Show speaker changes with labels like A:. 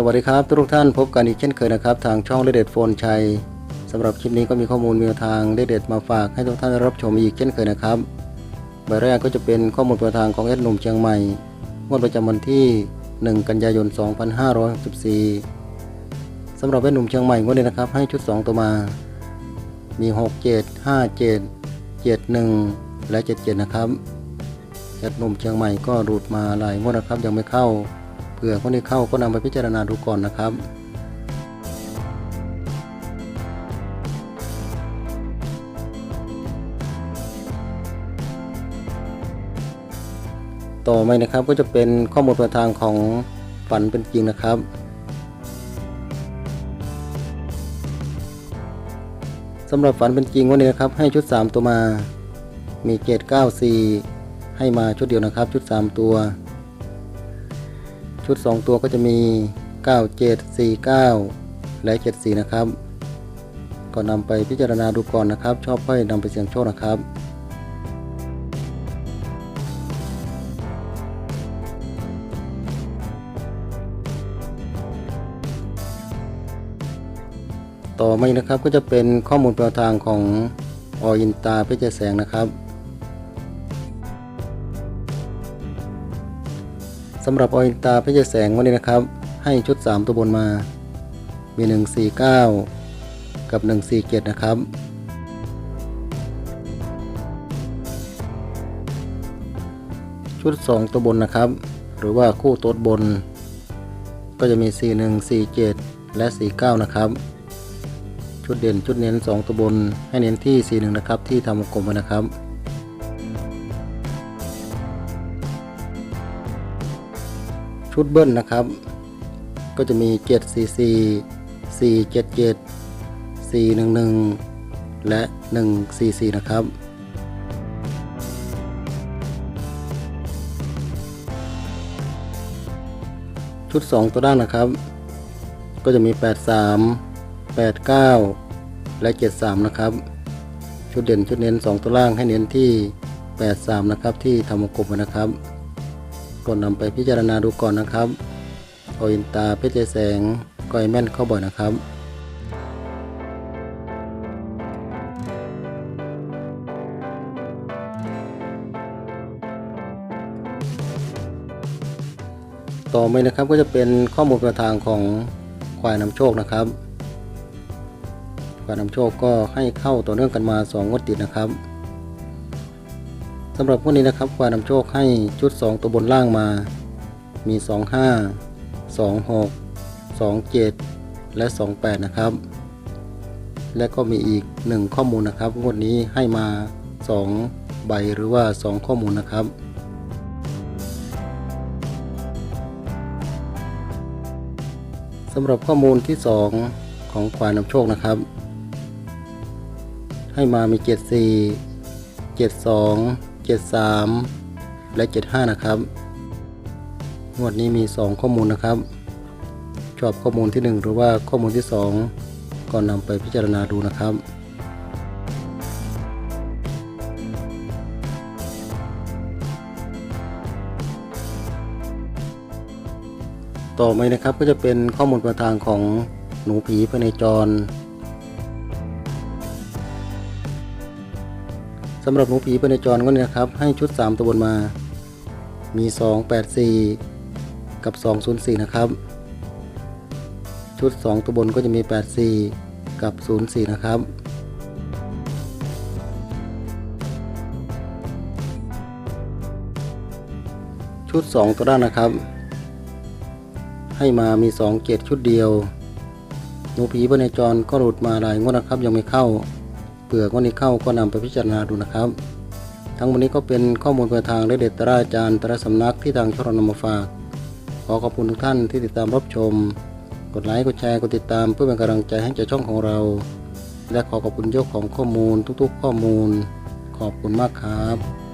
A: สวัสดีครับทุกท่านพบกันอีกเช่นเคยนะครับ ทางช่องเลเด็ดโฟนชัยสำหรับคลิปนี้ก็มีข้อมูลมีทางเลเด็ดมาฝากให้ทุกท่านได้รับชมอีกเช่นเคยนะครับใบแรกก็จะเป็นข้อมูลแนวทางของเอดหนุ่มเชียงใหม่งวดประจำวันที่ 1 กันยายน 2564สำหรับเอดหนุ่มเชียงใหม่งวดนี้นะครับ ให้ชุด 2 ตัวมา มี 6 7 5 7 7 1 และ 77 นะครับเอดหนุ่มเชียงใหม่ก็รูดมาหลายงวดนะครับยังไม่เข้า เผื่อคนที่เข้าก็นำไปพิจารณาดูก่อนนะครับต่อไปนะครับก็จะเป็นข้อมูลประทางของฝันเป็นจริงนะครับสำหรับฝันเป็นจริงวันนี้นะครับ ให้ชุด 3 ตัวมา มีเกต94ให้มาชุดเดียวนะครับ ชุด 3 ตัว ชุด 2 ตัวก็จะมี 9749 และ 74 นะครับ ก็นำไปพิจารณาดูก่อนนะครับ ชอบค่อยนำไปเสี่ยงโชคนะครับต่อมาอีกนะครับก็จะเป็นข้อมูลแนวทางของออินตาเพชรแสงนะครับ สำหรับออินตาเพชรแสงวันนี้นะครับ ให้ชุด 3 ตัวบนมา มี 149 กับ 147 นะครับ ชุด 2 ตัวบนนะครับ หรือว่าคู่โต๊ดบน ก็จะมี 4147 และ 49 นะครับ ชุดเด่นชุดเน้น 2 ตัวบนให้เน้นที่ 41 นะครับ ที่ทำกลมนะครับ ชุดเบิ้ลนะครับ ก็จะมี 744 477 411 และ 144 นะครับ ชุด 2 ตัวด้านนะครับ ก็จะมี 83 89 และ 73 นะครับ ชุดเด่นชุดเน้น 2 ตัวล่างให้เน้นที่ 83 นะครับที่ทำวงกลมนะครับ ก็นำไปพิจารณาดูก่อนนะครับโออินตาเพชรแสงก็ไอแม่นเข้าบ่อยนะครับต่อไปนะครับก็จะเป็นข้อมูลประทางของควายนำโชคนะครับควายนำโชคก็ให้เข้าต่อเนื่องกันมา 2 งวดติดนะครับ สำหรับพวกนี้นะครับควายนำโชคให้ชุด 2 ตัวบนล่างมา มี 25 26 27 และ 28 นะครับ และก็มีอีก 1 ข้อมูลนะครับ งวดนี้ให้มา 2 ใบหรือว่า 2 ข้อมูลนะครับสำหรับข้อมูลที่ 2 ของควายนำโชคนะครับ ให้มามี 74 72 73 และ 75 นะครับ งวดนี้มี 2 ข้อมูลนะครับ ชอบข้อมูลที่ 1 หรือว่าข้อมูลที่ 2 ก็นำไปพิจารณาดูนะครับต่อไปนะครับก็จะเป็นข้อมูลประทางของหนูผีภายในจรำหรับหนูผีภายในจรก็เนี่ยนะครับ ให้ชุด 3 ตัวบนมา มี 284 กับ 204 นะครับ ชุด 2 ตัวบนก็จะมี 84 กับ 04 นะครับชุด 2 ตัวด้านนะครับ ให้มามี2เกตชุดเดียว หนูผีภายในจรก็หลุดมาหลายงวดนะครับยังไม่เข้า เปลือกวันี้เข้าก็นำไปพิจารณาดูนะครับ ทั้งหมดนี้ก็เป็นข้อมูลเพื่อทางและเด็ดตราอาจารย์ตราสำนักที่ทางช่องเรนำมาฝาก ขอขอบคุณทุกท่านที่ติดตามรับชม กดไลค์กดแชร์กดติดตามเพื่อเป็นกำลังใจให้เจ้าช่องของเรา และขอขอบคุณเจ้าของข้อมูลทุกๆ ข้อมูล ขอบคุณมากครับ